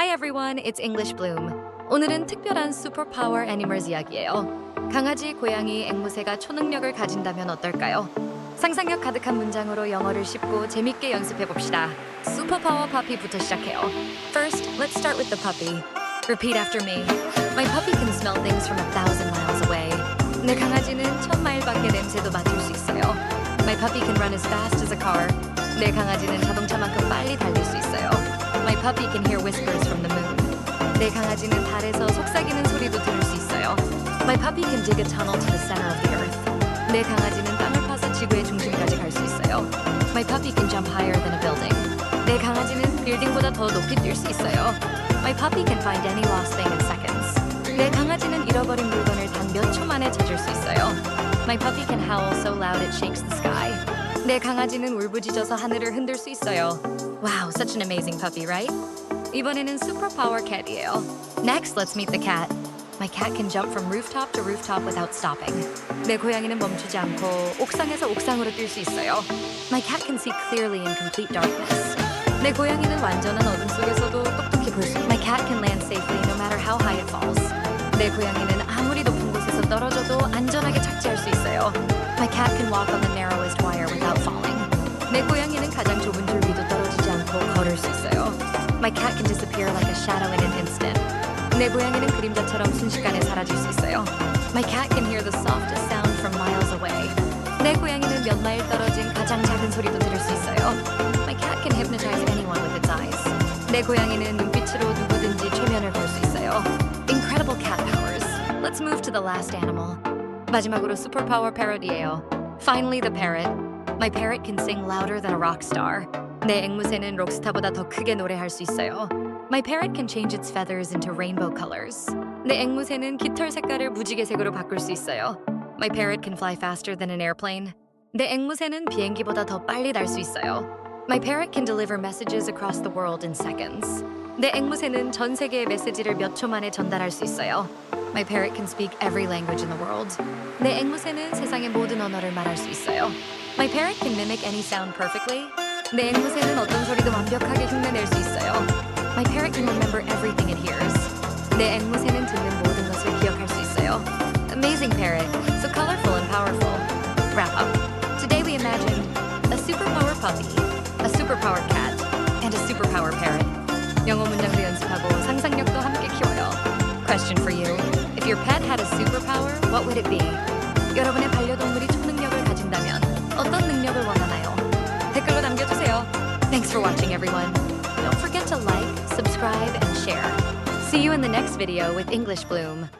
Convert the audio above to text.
Hi everyone, it's English Bloom. 오늘은 특별한 슈퍼파워 애니멀즈 이야기예요. 강아지, 고양이, 앵무새가 초능력을 가진다면 어떨까요? 상상력 가득한 문장으로 영어를 쉽고 재밌게 연습해 봅시다. 슈퍼파워 파피부터 시작해요. First, let's start with the puppy. Repeat after me. My puppy can smell things from a thousand miles away. 내 강아지는 천 마일 밖의 냄새도 맡을 수 있어요. My puppy can run as fast as a car. 내 강아지는 자동차만큼 빨리 달릴 수 있어요. Puppy can hear whispers from the moon. 내 강아지는 달에서 속삭이는 소리도 들을 수 있어요. My puppy can dig a tunnel to the center of the earth. 내 강아지는 땅을 파서 지구의 중심까지 갈 수 있어요. My puppy can jump higher than a building. 내 강아지는 빌딩보다 더 높이 뛸 수 있어요. My puppy can find any lost thing in seconds. 내 강아지는 잃어버린 물건을 단 몇 초 만에 찾을 수 있어요. My puppy can howl so loud it shakes the sky. 내 강아지는 울부짖어서 하늘을 흔들 수 있어요. Wow, such an amazing puppy, right? 이번에는 superpower cat이에요. Next, let's meet the cat. My cat can jump from rooftop to rooftop without stopping. 내 고양이는 멈추지 않고 옥상에서 옥상으로 뛸 수 있어요. My cat can see clearly in complete darkness. 내 고양이는 완전한 어둠 속에서도 똑똑히 볼 수. My cat can land safely no matter how high it falls. 내 고양이는 아무리 높은 곳에서 떨어져도 안전하게 착지할 수 있어요. My cat can walk on the narrowest wire without falling. 내 고양이는 가장 좁은 My cat can disappear like a shadow in an instant. 내 고양이는 그림자처럼 순식간에 사라질 수 있어요. My cat can hear the softest sound from miles away. 내 고양이는 몇 마일 떨어진 가장 작은 소리도 들을 수 있어요. My cat can hypnotize anyone with its eyes. 내 고양이는 눈빛으로 누구든지 최면을 걸 수 있어요. Incredible cat powers. Let's move to the last animal. 마지막으로 superpower parrot이에요. Finally the parrot. My parrot can sing louder than a rock star. 내 앵무새는 록스타보다 더 크게 노래할 수 있어요. My parrot can change its feathers into rainbow colors. 내 앵무새는 깃털 색깔을 무지개색으로 바꿀 수 있어요. My parrot can fly faster than an airplane. 내 앵무새는 비행기보다 더 빨리 날 수 있어요. My parrot can deliver messages across the world in seconds. 내 앵무새는 전 세계의 메시지를 몇 초 만에 전달할 수 있어요. My parrot can speak every language in the world. 내 앵무새는 세상의 모든 언어를 말할 수 있어요. My parrot can mimic any sound perfectly. 내 앵무새는 어떤 소리도 완벽하게 흉내낼 수 있어요. My parrot can remember everything it hears. 내 앵무새는 듣는 모든 것을 기억할 수 있어요. Amazing parrot, so colorful and powerful. Wrap up. Today we imagined a superpower puppy, a superpower cat, and a superpower parrot. 영어 문장도 연습하고 상상력도 함께 키워요. Question for you. If your pet had a superpower, what would it be? 여러분의 반려동물이 Thanks for watching everyone. Don't forget to like, subscribe, and share. See you in the next video with English Bloom.